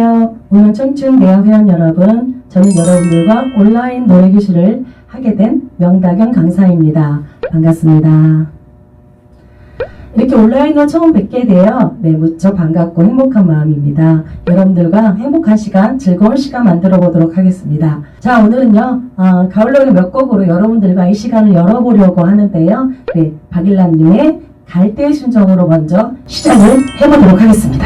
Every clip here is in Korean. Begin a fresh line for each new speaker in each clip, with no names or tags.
안녕하세요. 오늘 청춘 대학 회원 여러분, 저는 여러분들과 온라인 노래 교실을 하게 된 명다경 강사입니다. 반갑습니다. 이렇게 온라인으로 처음 뵙게 되어 네, 무척 반갑고 행복한 마음입니다. 여러분들과 행복한 시간, 즐거운 시간 만들어 보도록 하겠습니다. 자, 오늘은요, 어, 가을 노래 몇 곡으로 여러분들과 이 시간을 열어보려고 하는데요. 네, 박일란님의 갈대의 순정으로 먼저 시작을 해보도록 하겠습니다.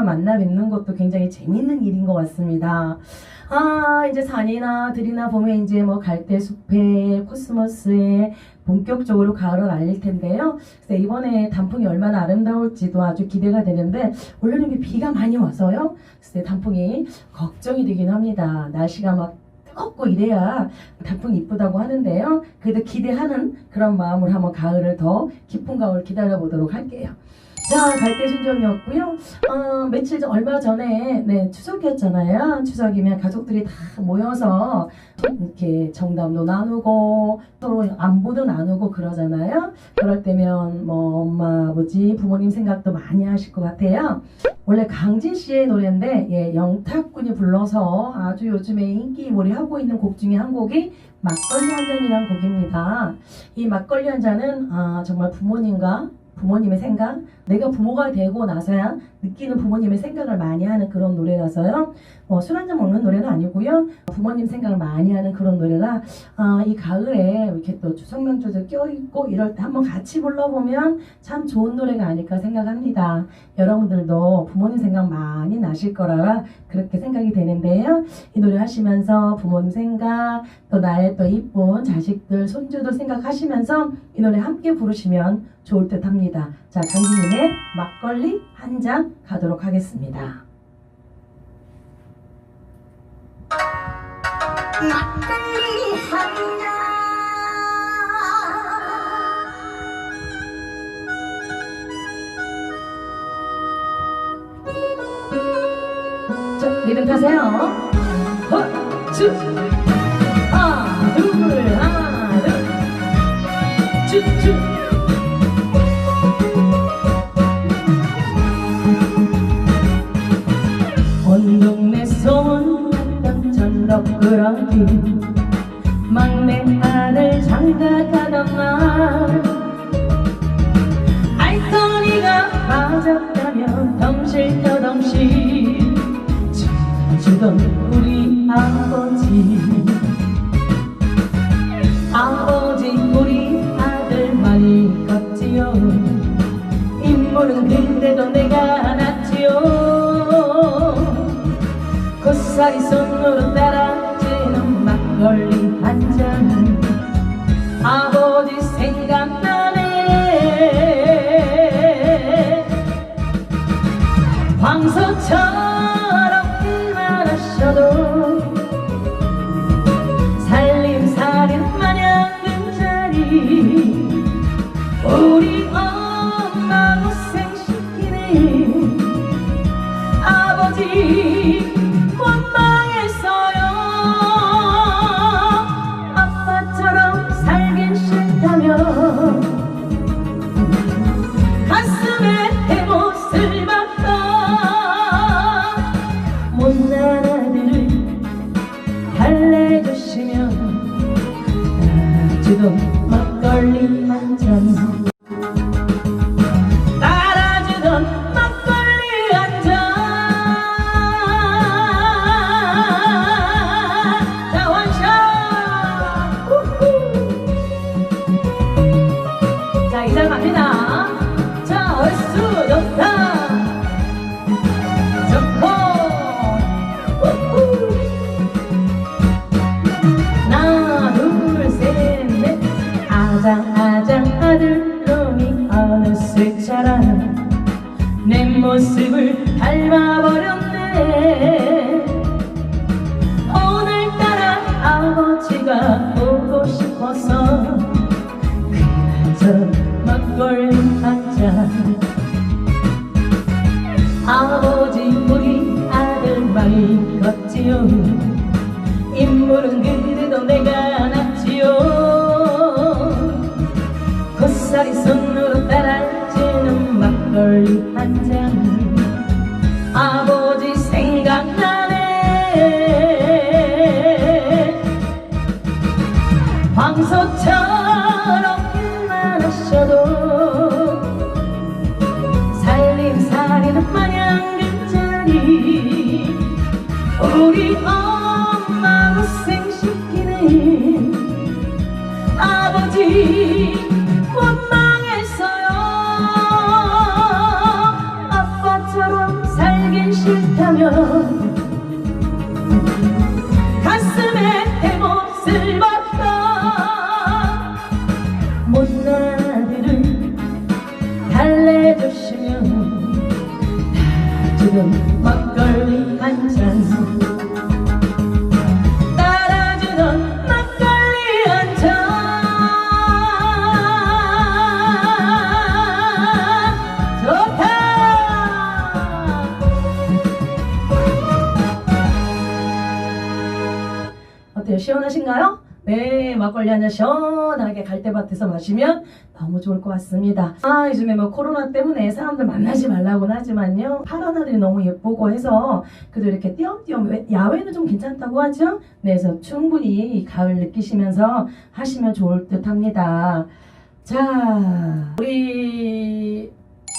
온라인으로 만나 뵙는 것도 굉장히 재밌는 일인 것 같습니다 아 이제 산이나 들이나 보면 이제 뭐 갈대 숲에 코스모스에 본격적으로 가을을 알릴 텐데요. 이번에 단풍이 얼마나 아름다울지도 아주 기대가 되는데 올해는 비가 많이 와서요. 그래서 단풍이 걱정이 되긴 합니다. 날씨가 막 뜨겁고 이래야 단풍이 이쁘다고 하는데요. 그래도 기대하는 그런 마음으로 한번 가을을 더 깊은 가을 기다려 보도록 할게요. 자, 갈대 순정이었고요. 어, 며칠 전, 얼마 전에, 네, 추석이었잖아요. 추석이면 가족들이 다 모여서 이렇게 정담도 나누고, 서로 안부도 나누고 그러잖아요. 그럴 때면 뭐 엄마, 아버지, 부모님 생각도 많이 하실 것 같아요. 원래 강진 씨의 노래인데, 예, 영탁군이 불러서 아주 요즘에 인기몰이 하고 있는 곡 중에 한 곡이 막걸리 한 잔이라는 곡입니다. 이 막걸리 한 잔은 아, 정말 부모님과 부모님의 생각, 내가 부모가 되고 나서야 느끼는 부모님의 생각을 많이 하는 그런 노래라서요. 뭐술 한잔 먹는 노래는 아니고요. 부모님 생각을 많이 하는 그런 노래라 아, 이 가을에 이렇게 또 주성명조도 껴있고 이럴 때 한번 같이 불러보면 참 좋은 노래가 아닐까 생각합니다. 여러분들도 부모님 생각 많이 나실 거라 그렇게 생각이 되는데요. 이 노래 하시면서 부모님 생각, 또 나의 또 이쁜 자식들, 손주들 생각하시면서 이 노래 함께 부르시면 좋을 듯 합니다. 자, 강진님의 막걸리 한 잔 가도록 하겠습니다.
막걸리 한 잔.
자, 리듬 타세요. 헛, 주, 하나, 둘, 하나, 둘, 주, 주. 주던 우리 아버지. 아버지 우리 아들 많이 컸지요. 인물은 근데도 내가 낫지요. 고사리 손으로 따 아장 아들놈이 어느새 자라 내 모습을 닮아버렸네. 오늘따라 아버지가 보고 싶어서 그저 막걸리 한잔. 아버지 우리 아들 많이 컸지요. 인물은 그래도 내가 고사리 손으로 따라지는 막걸리 한 잔. 아버지 생각나네. 황소처럼 네, 막걸리 한잔 시원하게 갈대밭에서 마시면 너무 좋을 것 같습니다. 아, 요즘에 뭐 코로나 때문에 사람들 만나지 말라고는 하지만요. 파란 하늘이 너무 예쁘고 해서 그래도 이렇게 띄엄띄엄 외- 야외는 좀 괜찮다고 하죠? 네, 그래서 충분히 이 가을 느끼시면서 하시면 좋을 듯 합니다. 자, 우리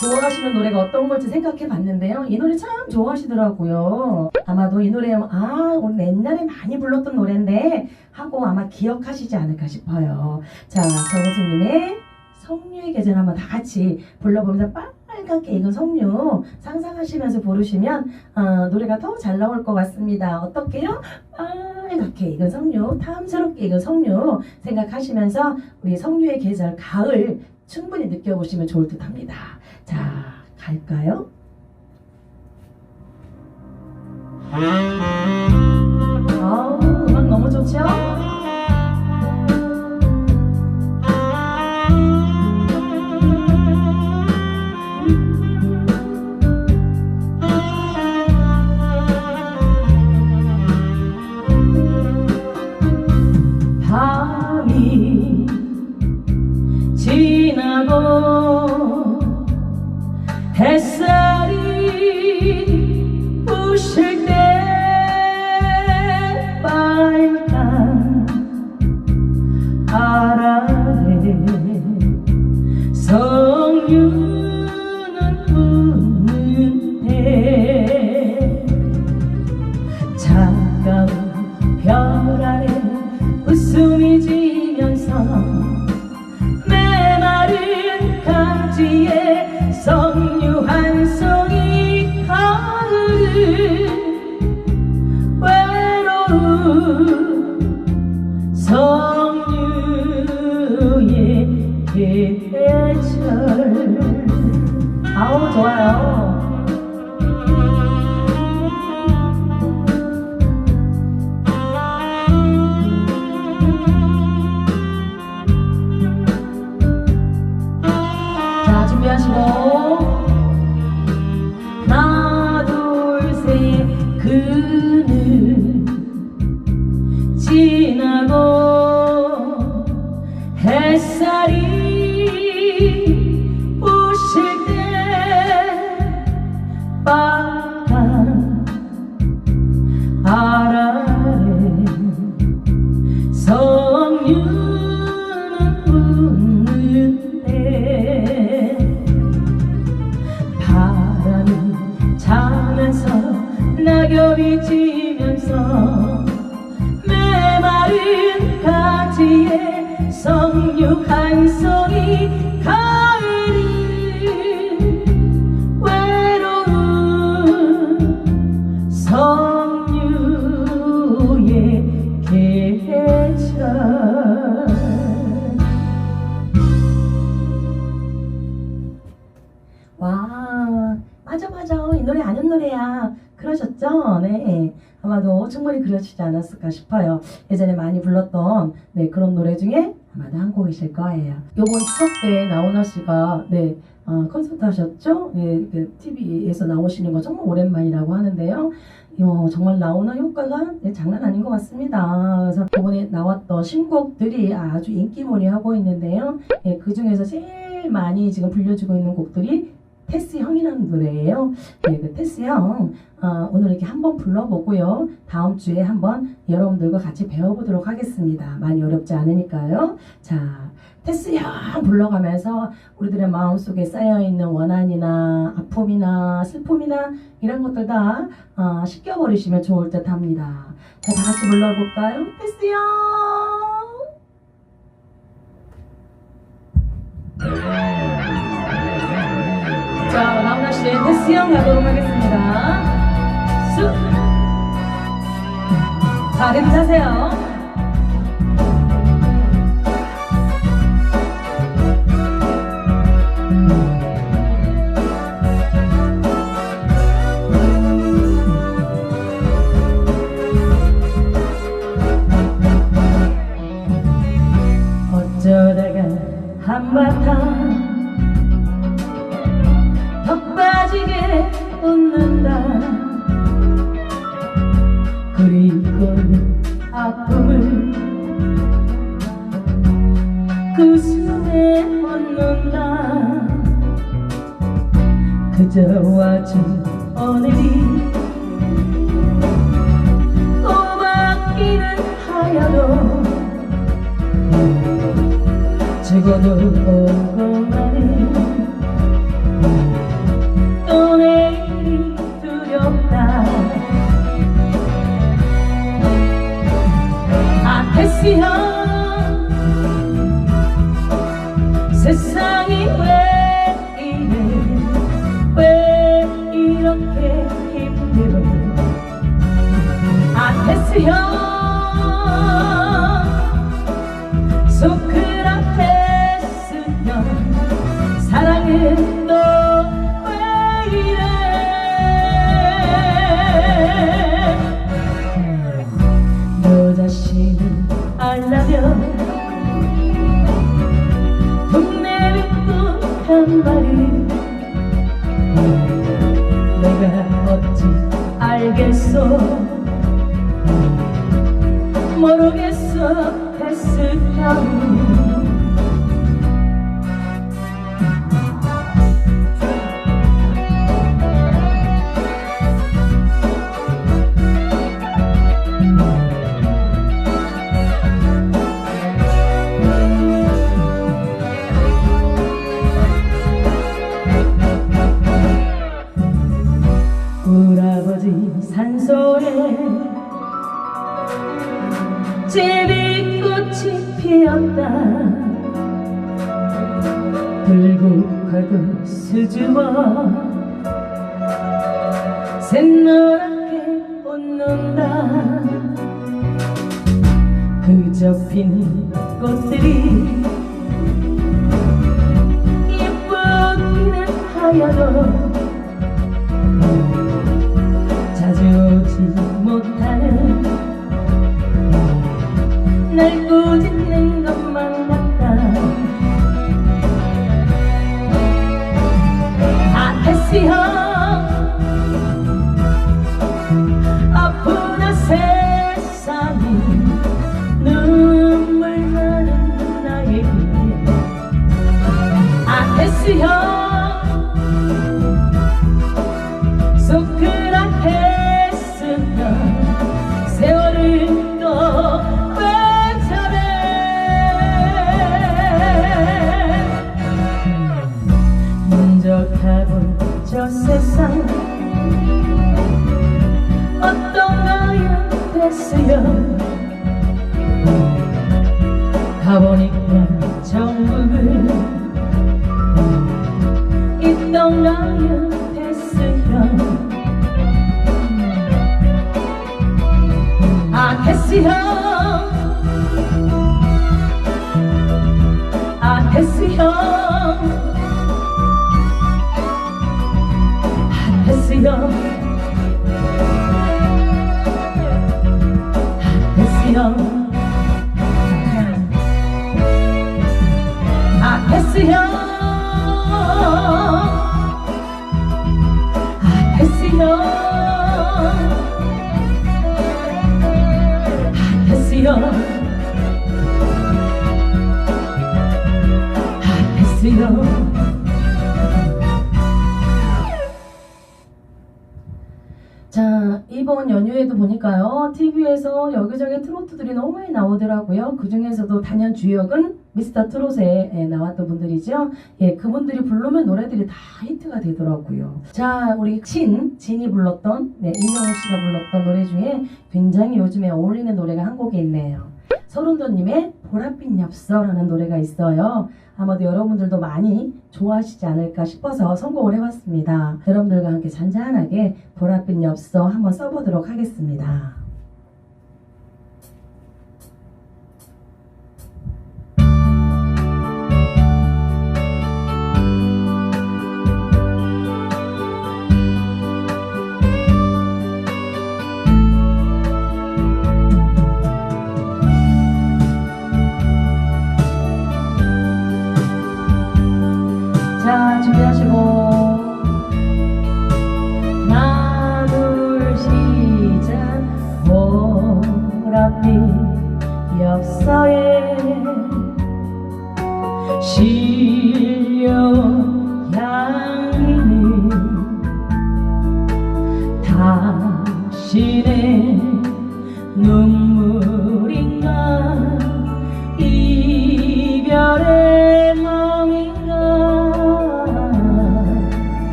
좋아하시는 노래가 어떤 걸지 생각해 봤는데요. 이 노래 참 좋아하시더라고요. 아마도 이 노래, 아, 오늘 옛날에 많이 불렀던 노래인데 하고 아마 기억하시지 않을까 싶어요. 자, 정우승님의 성류의 계절 한번 다 같이 불러보면서 빨갛게 익은 석류 상상하시면서 부르시면 어, 노래가 더 잘 나올 것 같습니다. 어떻게요? 빨갛게 익은 석류, 탐스럽게 익은 석류 생각하시면서 우리 석류의 계절 가을 충분히 느껴보시면 좋을 듯 합니다. 자, 갈까요? 아, 음악 너무 좋죠? 외 이 노래 아는 노래야 그러셨죠? 네 아마도 충분히 그러시지 않았을까 싶어요 예전에 많이 불렀던 네 그런 노래 중에 아마도 한 곡이실 거예요 요번 추석 때 나훈아 씨가 네 어, 콘서트 하셨죠? 네, 그 TV에서 나오시는 거 정말 오랜만이라고 하는데요. 어, 정말 나오나 효과가 네, 장난 아닌 것 같습니다. 그래서 이번에 나왔던 신곡들이 아주 인기몰이 하고 있는데요. 예, 그 중에서 제일 많이 지금 불려주고 있는 곡들이 테스 형이라는 노래예요. 네, 그 테스 형 어, 오늘 이렇게 한번 불러보고요. 다음 주에 한번 여러분들과 같이 배워보도록 하겠습니다. 많이 어렵지 않으니까요. 자, 테스 형 불러가면서 우리들의 마음속에 쌓여있는 원한이나 아픔이나 슬픔이나 이런 것들 다 어, 씻겨버리시면 좋을 듯 합니다. 자, 다 같이 불러볼까요? 테스 형! 테스 형 가도록 하겠습니다. 쑥! 자, 대기 하세요. 그저 와 아테 예쁘 보니까요? TV에서 여기저기 트로트들이 너무 많이 나오더라고요. 그 중에서도 단연 주역은 미스터 트롯에 예, 나왔던 분들이죠. 예 그분들이 부르면 노래들이 다 히트가 되더라고요. 자 우리 친 진이 불렀던 네 이명웅 씨가 불렀던 노래 중에 굉장히 요즘에 어울리는 노래가 한 곡이 있네요. 서른도님의 보랏빛 엽서라는 노래가 있어요. 아마도 여러분들도 많이 좋아하시지 않을까 싶어서 선곡을 해봤습니다. 여러분들과 함께 잔잔하게 보랏빛 엽서 한번 써보도록 하겠습니다.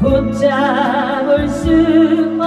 붙잡을 수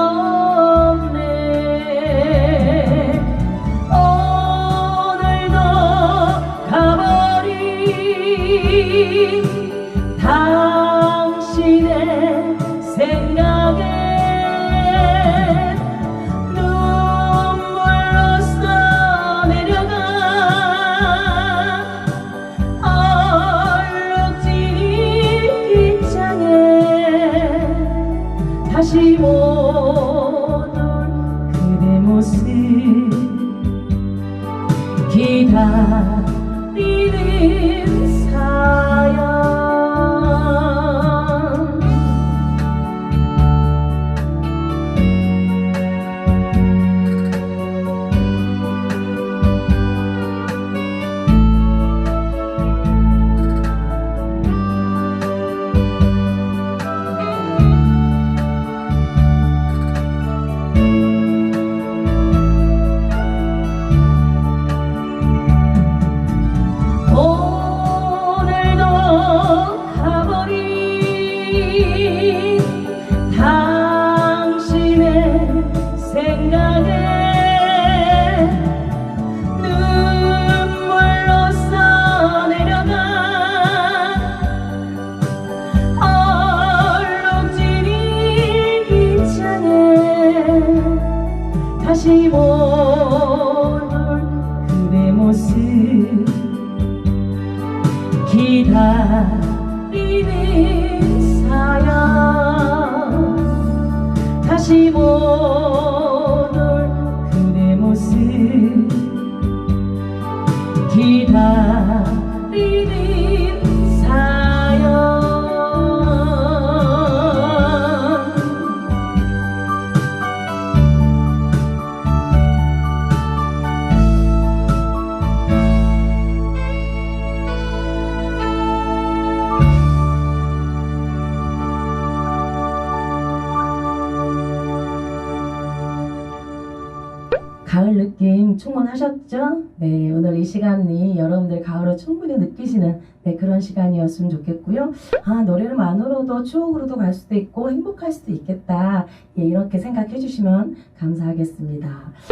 충분하셨죠? 네, 오늘 이 시간이 여러분들 가을을 충분히 느끼시는 네, 그런 시간이었으면 좋겠고요. 아, 노래만으로도 추억으로도 갈 수도 있고 행복할 수도 있겠다. 예, 이렇게 생각해 주시면 감사하겠습니다.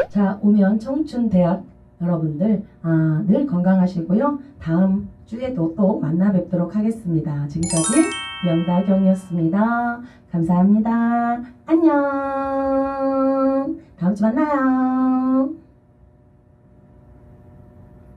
자, 오면 청춘대학 여러분들 아, 늘 건강하시고요. 다음 주에도 또 만나 뵙도록 하겠습니다. 지금까지 명다경이었습니다. 감사합니다. 안녕. 다음 주 만나요.